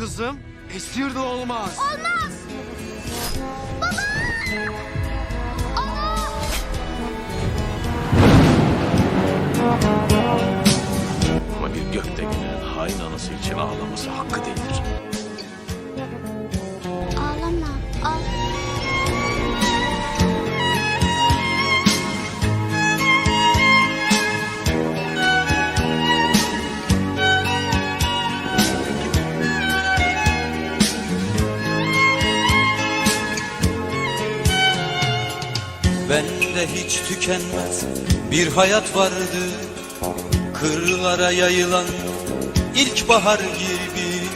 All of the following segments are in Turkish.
kızım. Esir de olmaz. Olmaz. Ama bir gökdelenin hain anası için ağlaması hakkı değildir. Bende hiç tükenmez bir hayat vardı. Kırlara yayılan ilkbahar gibi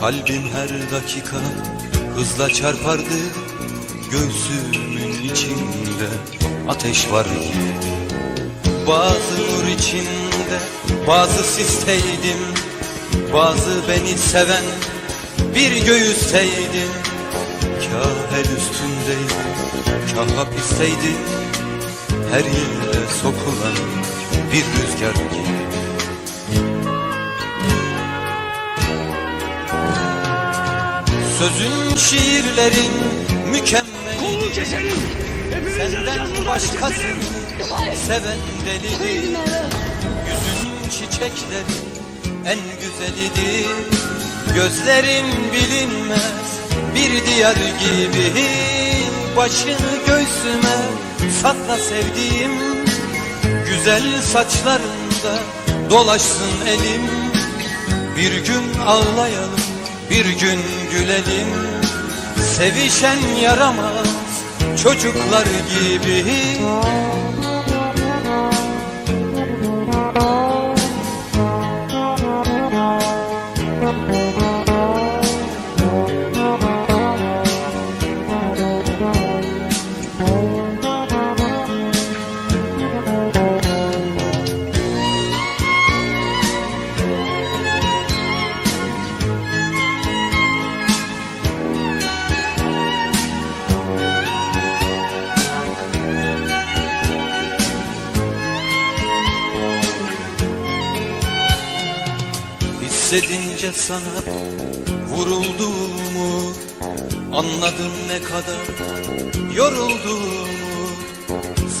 Kalbim her dakika hızla çarpardı. Göğsümün içinde ateş var gibi. Bazı nur içinde bazı sisteydim. Bazı beni seven bir göğüsteydim Kah el üstündeydim, kah hapisteydim Her yere sokulan bir rüzgar gibi Sözün şiirlerin mükemmel. Senden başkasını seven delidir. Yüzün çiçekleri en güzelidir. Gözlerin bilinmez diyar gibi Başını göğsüme sakla sevdiğim Güzel saçlarında dolaşsın elim Bir gün ağlayalım bir gün gülelim Sevişen yaramaz çocuklar gibi Hissedince sana vurulduğumu Anladım ne kadar yorulduğumu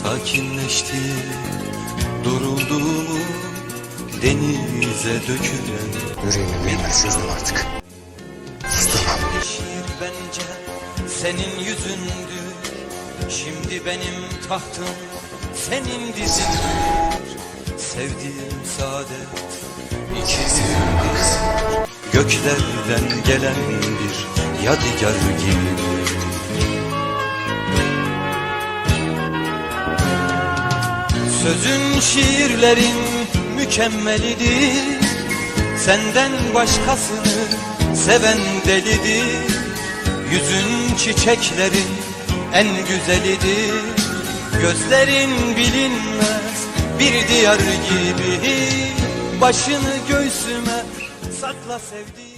Sakinleşti durulduğumu Denize dökülen Yüreğimi bilmezsizdim artık. Şimdi şiir bence senin yüzündür Şimdi benim tahtım senin dizindir Sevdiğim saadet Göklerden gelen bir yadigar gibi. Sözün şiirlerin mükemmelidir. Senden başkasını seven delidir. Yüzün çiçeklerin en güzelidir. Gözlerin bilinmez bir diyar gibi Başını göğsüme sakla sevdiğim